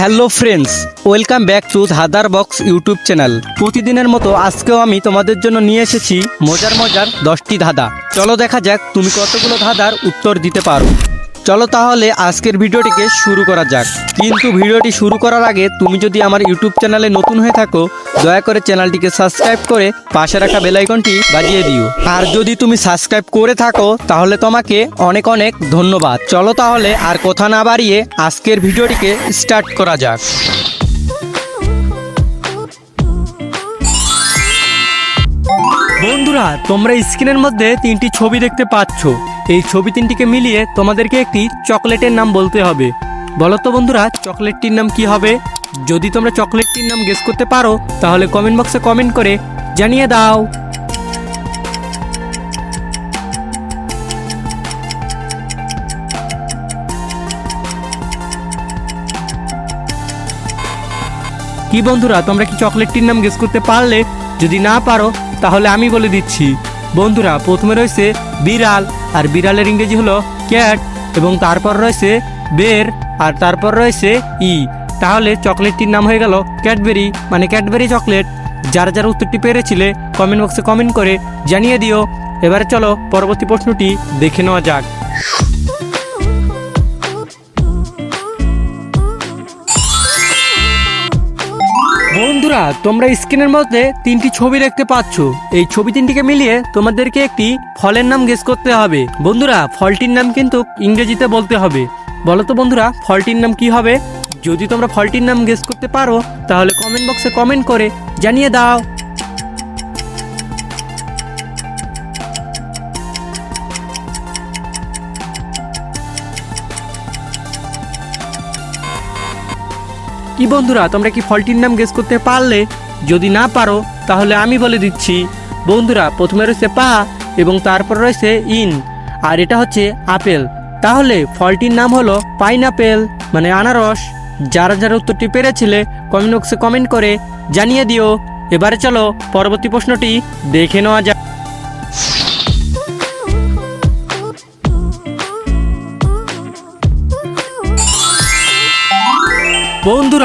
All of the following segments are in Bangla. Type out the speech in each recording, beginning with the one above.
Hello friends, welcome back to হাদার box YouTube channel. প্রতিদিনের মতো আজকেও আমি তোমাদের জন্য নিয়ে এসেছি মজার মজার দশটি ধাঁধা। চলো দেখা যাক তুমি কতগুলো ধাঁধার উত্তর দিতে পারো। চলো তাহলে আজকের ভিডিওটিকে শুরু করা যাক। কিন্তু ভিডিওটি শুরু করার আগে তুমি যদি আমার ইউটিউব চ্যানেলে নতুন হয়ে থাকো, দয়া করে চ্যানেলটিকে সাবস্ক্রাইব করে পাশে রাখা বেলাইকনটি বাজিয়ে দিও। আর যদি তুমি সাবস্ক্রাইব করে থাকো, তাহলে তোমাকে অনেক অনেক ধন্যবাদ। চলো তাহলে আর কথা না বাড়িয়ে আজকের ভিডিওটিকে স্টার্ট করা যাক। বন্ধুরা, তোমরা স্ক্রিনের মধ্যে তিনটি ছবি দেখতে পাচ্ছ। এই ছবি তিনটিকে মিলিয়ে তোমাদেরকে একটি চকলেটের নাম বলতে হবে। বলো তো বন্ধুরা, চকলেটটির নাম কি হবে? যদি তোমরা চকলেটটির নাম গেস করতে পারো, তাহলে কমেন্ট বক্সে কমেন্ট করে জানিয়ে দাও। কি বন্ধুরা, তোমরা কি চকলেটটির নাম গেস করতে পারলে? যদি না পারো, তাহলে আমি বলে দিচ্ছি। বন্ধুরা, প্রথমে রয়েছে বিড়াল। আর বিড়ালের ইংরেজি হলো ক্যাট এবং তারপর রয়েছে বের আর তারপর রয়েছে ই। তাহলে চকলেটটির নাম হয়ে গেল ক্যাডবেরি মানে ক্যাডবেরি চকলেট। যারা যারা উত্তরটি পেরেছিলে কমেন্ট বক্সে কমেন্ট করে জানিয়ে দিও। এবারে চলো পরবর্তী প্রশ্নটি দেখে নেওয়া যাক। বন্ধুরা, তোমরা স্ক্রিনের মধ্যে তিনটি ছবি দেখতে পাচ্ছ। এই ছবি তিনটিকে মিলিয়ে তোমাদেরকে একটি ফলের নাম গেস করতে হবে। বন্ধুরা, ফলটির নাম কিন্তু ইংরেজিতে বলতে হবে। বলো তো বন্ধুরা, ফলটির নাম কি হবে? যদি তোমরা ফলটির নাম গেস করতে পারো, তাহলে কমেন্ট বক্সে কমেন্ট করে জানিয়ে দাও। কি বন্ধুরা, তোমরা কি ফলটির নাম গেস করতে পারলে? যদি না পারো, তাহলে আমি বলে দিচ্ছি। বন্ধুরা, প্রথমে রয়েছে পা এবং তারপর রয়েছে ইন। আর এটা হচ্ছে আপেল। তাহলে ফলটির নাম হলো পাইনাপেল মানে আনারস। যারা যারা উত্তরটি পেরেছিলে কমেন্ট বক্সে কমেন্ট করে জানিয়ে দিও। এবারে চলো, পরবর্তী প্রশ্নটি দেখে নেওয়া যাক।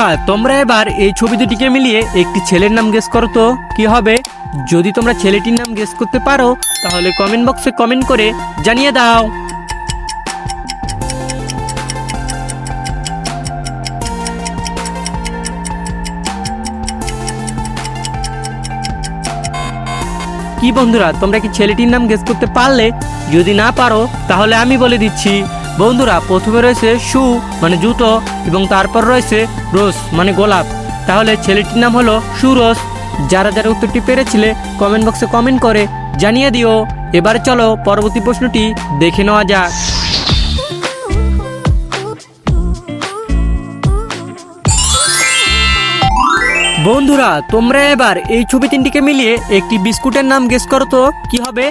বন্ধুরা, তোমরা এবার এই ছবি দুটিকে মিলিয়ে একটি ছেলের নাম গেস করো তো, কি হবে? যদি তোমরা ছেলেটির নাম গেস করতে পারো, তাহলে কমেন্ট বক্সে কমেন্ট করে জানিয়ে দাও। কি বন্ধুরা, তোমরা কি ছেলেটির নাম গেস করতে পারলে? যদি না পারো, তাহলে আমি বলে দিচ্ছি। বন্ধুরা, প্রথমে রয়েছে শু মানে জুতো, এবং তারপর রয়েছে রোজ মানে গোলাপ। তাহলে ছেলেটির নাম হলো সুরস যারা যারা উত্তরটি পেরেছিলে কমেন্ট বক্সে কমেন্ট করে জানিয়ে দিও। এবার চলো পরবর্তী প্রশ্নটি দেখে নেওয়া যাক। বন্ধুরা, তোমরা এবার এই ছবি তিনটিকে মিলিয়ে একটি বিস্কুটের নাম গেস করো তো। কি হবে?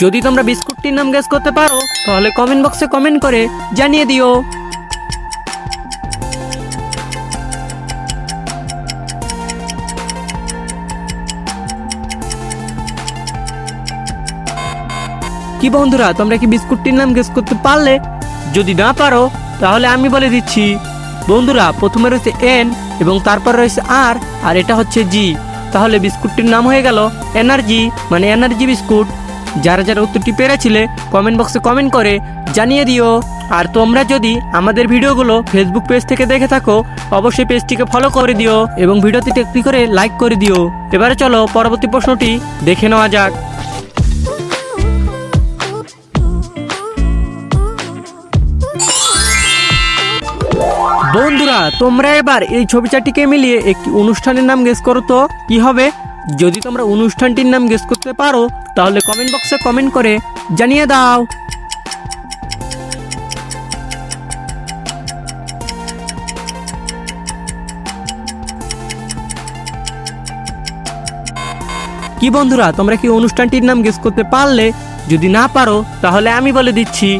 যদি তোমরা বিস্কুটটির নাম গেস করতে পারো, তাহলে কমেন্ট বক্সে কমেন্ট করে জানিয়ে দিও। কি বন্ধুরা, তোমরা কি বিস্কুটটির নাম গেস করতে পারলে? যদি না পারো, তাহলে আমি বলে দিচ্ছি, বন্ধুরা, প্রথমে রয়েছে এন এবং তারপর রয়েছে আর আর এটা হচ্ছে জি তাহলে বিস্কুটটির নাম হয়ে গেল এনার্জি মানে এনার্জি বিস্কুট যারা যারা উত্তরটি পেরেছিলে কমেন্ট বক্সে কমেন্ট করে জানিয়ে দিও। আর তোমরা যদি আমাদের ভিডিওগুলো ফেসবুক পেজ থেকে দেখে থাকো, অবশ্যই পেজটিকে ফলো করে দিও এবং ভিডিওটিতে একটি করে লাইক করে দিও। এবারে চলো পরবর্তী প্রশ্নটি দেখে নেওয়া যাক। বন্ধুরা, তোমরা এবার এই ছবি চারটিকে মিলিয়ে একটি অনুষ্ঠানের নাম গেস করো তো। কি হবে? যদি তোমরা অনুষ্ঠানটির নাম গেস করতে পারো, তাহলে কমেন্ট বক্সে কমেন্ট করে জানিয়ে দাও। কি বন্ধুরা, তোমরা কি অনুষ্ঠানটির নাম গেস করতে পারলে? যদি না পারো, তাহলে আমি বলে দিচ্ছি।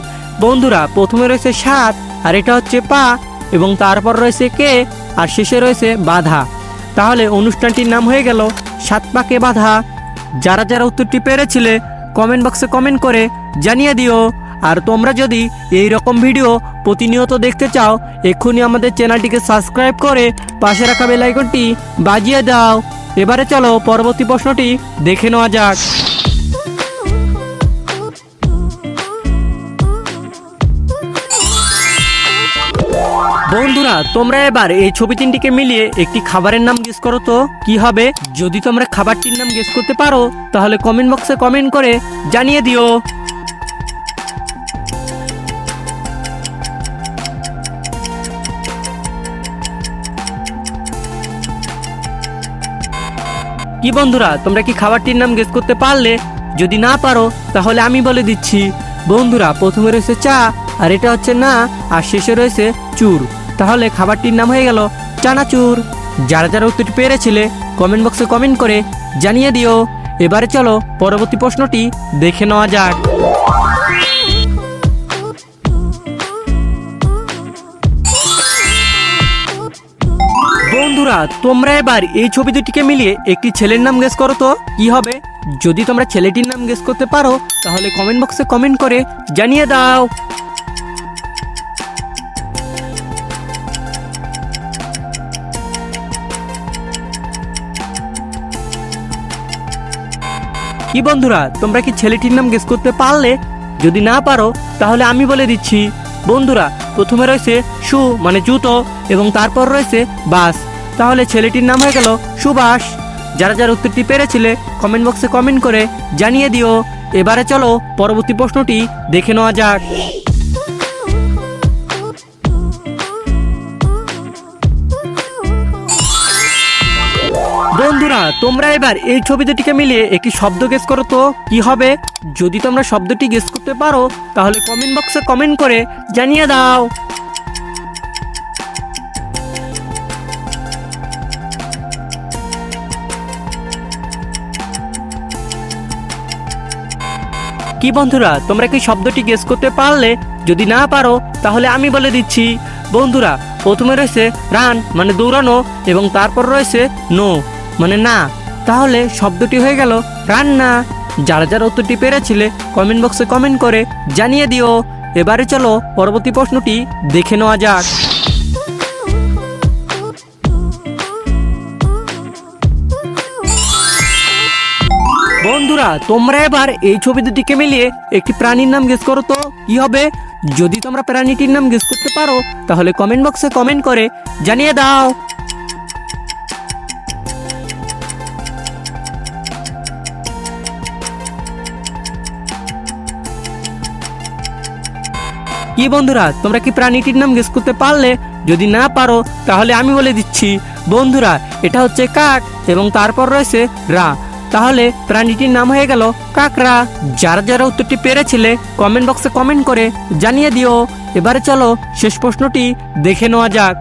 বন্ধুরা, প্রথমে রয়েছে সাত, আর এটা হচ্ছে পা। এবং তারপর রয়েছে কে? আর শেষে রয়েছে বাধা। তাহলে অনুষ্ঠানটির নাম হয়ে গেল সাত পাকে বাধা। যারা যারা উত্তরটি পেরেছিলে কমেন্ট বক্সে কমেন্ট করে জানিয়ে দিও। আর তোমরা যদি এই রকম ভিডিও প্রতিনিয়ত দেখতে চাও, এক্ষুনি আমাদের চ্যানেলটিকে সাবস্ক্রাইব করে পাশে রাখা বেল আইকনটি বাজিয়ে দাও। এবারে চলো পরবর্তী প্রশ্নটি দেখে নেওয়া যাক। বন্ধুরা, তোমরা এবার এই ছবি তিনটিকে মিলিয়ে একটি খাবারের নাম গেস করো তো। কি হবে? যদি তোমরা খাবারটির নাম গেস করতে পারো, তাহলে কমেন্ট বক্সে কমেন্ট করে জানিয়ে দিও। কি বন্ধুরা, তোমরা কি খাবারটির নাম গেস করতে পারলে? যদি না পারো, তাহলে আমি বলে দিচ্ছি। বন্ধুরা, প্রথমে রয়েছে চা, আর এটা হচ্ছে না, আর শেষে রয়েছে চুর। তাহলে খাবারটির নাম হয়ে গেল চানাচুর। যারা যারা উত্তরটি পেরেছিলে কমেন্ট বক্সে কমেন্ট করে জানিয়ে দিও। এবারে চলো পরবর্তী প্রশ্নটি দেখে নেওয়া যাক। বন্ধুরা, তোমরা এবার এই ছবি দুটিকে মিলিয়ে একটি ছেলের নাম গেস করো তো। কি হবে? যদি তোমরা ছেলেটির নাম গেস করতে পারো, তাহলে কমেন্ট বক্সে কমেন্ট করে জানিয়ে দাও। কি বন্ধুরা, তোমরা কি ছেলেটির নাম গেস করতে পারলে? যদি না পারো, তাহলে আমি বলে দিচ্ছি। বন্ধুরা, প্রথমে রয়েছে সু মানে জুতো, এবং তারপর রয়েছে বাস। তাহলে ছেলেটির নাম হয়ে গেল সুবাস যারা যারা উত্তরটি পেরেছিলে কমেন্ট বক্সে কমেন্ট করে জানিয়ে দিও। এবারে চলো পরবর্তী প্রশ্নটি দেখে নেওয়া যাক। বন্ধুরা তোমরা এবার এই ছবি দুটিকে মিলিয়ে একটি শব্দ গেস করো তো, কি হবে? যদি তোমরা শব্দটি গেস করতে পারো, তাহলে কমেন্ট বক্সে কমেন্ট করে জানিয়ে দাও। কি বন্ধুরা, তোমরা কি শব্দটি গেস করতে পারলে? যদি না পারো, তাহলে আমি বলে দিচ্ছি। বন্ধুরা, প্রথমে রয়েছে রান মানে দৌড়ানো, এবং তারপর রয়েছে নো মানে না, তাহলে শব্দটি হয়ে গেল রান্না। যারা যারা উত্তরটি পেরেছিলে কমেন্ট বক্সে কমেন্ট করে জানিয়ে দিও। এবারে চলো পরবর্তী প্রশ্নটি দেখে নেওয়া যাক। বন্ধুরা, তোমরা এবার এই ছবি দুটিকে মিলিয়ে একটি প্রাণীর নাম গেস করো তো। কি হবে? যদি তোমরা প্রাণীটির নাম গেস করতে পারো, তাহলে কমেন্ট বক্সে কমেন্ট করে জানিয়ে দাও। কি বন্ধুরা, তোমরা কি প্রাণীটির নাম গেস করতে পারলে? যদি না পারো, তাহলে আমি বলে দিচ্ছি। বন্ধুরা, এটা হচ্ছে কাক এবং তারপর রয়েছে রা। তাহলে প্রাণীটির নাম হয়ে গেল কাকরা যারা যারা উত্তরটি পেরেছিলে কমেন্ট বক্সে কমেন্ট করে জানিয়ে দিও। এবারে চলো, শেষ প্রশ্নটি দেখে নেওয়া যাক।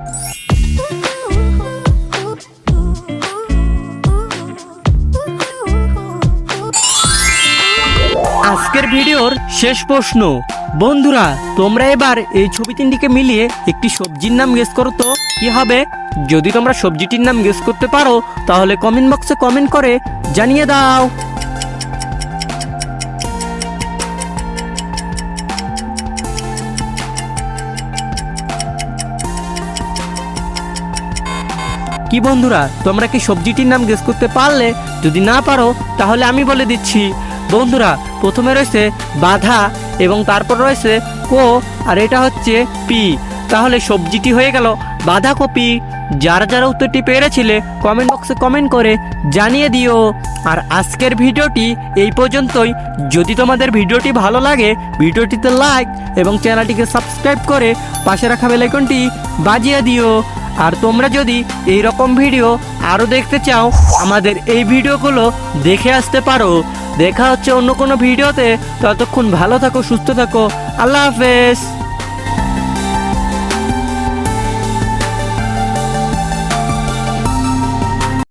আজকের ভিডিওর শেষ প্রশ্ন। বন্ধুরা, তোমরা এবার এই ছবি তিনটিকে মিলিয়ে একটি সবজির নাম গেস করো তো, কি হবে? যদি তোমরা সবজিটির নাম গেস করতে পারো, তাহলে কমেন্ট বক্সে কমেন্ট করে জানিয়ে দাও। কি বন্ধুরা, তোমরা কি সবজিটির নাম গেস করতে পারলে? যদি না পারো, তাহলে আমি বলে দিচ্ছি। বন্ধুরা, প্রথমে রয়েছে বাধা এবং তারপর রয়েছে কো, আর এটা হচ্ছে পি। তাহলে সবজিটি হয়ে গেল। বাঁধাকপি, যারা যারা উত্তরটি পেরেছিলে কমেন্ট বক্সে কমেন্ট করে জানিয়ে দিও। আর আজকের ভিডিওটি এই পর্যন্তই। যদি তোমাদের ভিডিওটি ভালো লাগে, ভিডিওটিতে লাইক এবং চ্যানেলটিকে সাবস্ক্রাইব করে পাশে রাখা বেলাইকনটি বাজিয়ে দিও। আর তোমরা যদি এই রকম ভিডিও আরও দেখতে চাও, আমাদের এই ভিডিওগুলো দেখে আসতে পারো। দেখা হচ্ছে অন্য কোনো ভিডিওতে। ততক্ষণ ভালো থাকো সুস্থ থাকো। আল্লাহ হাফেজ।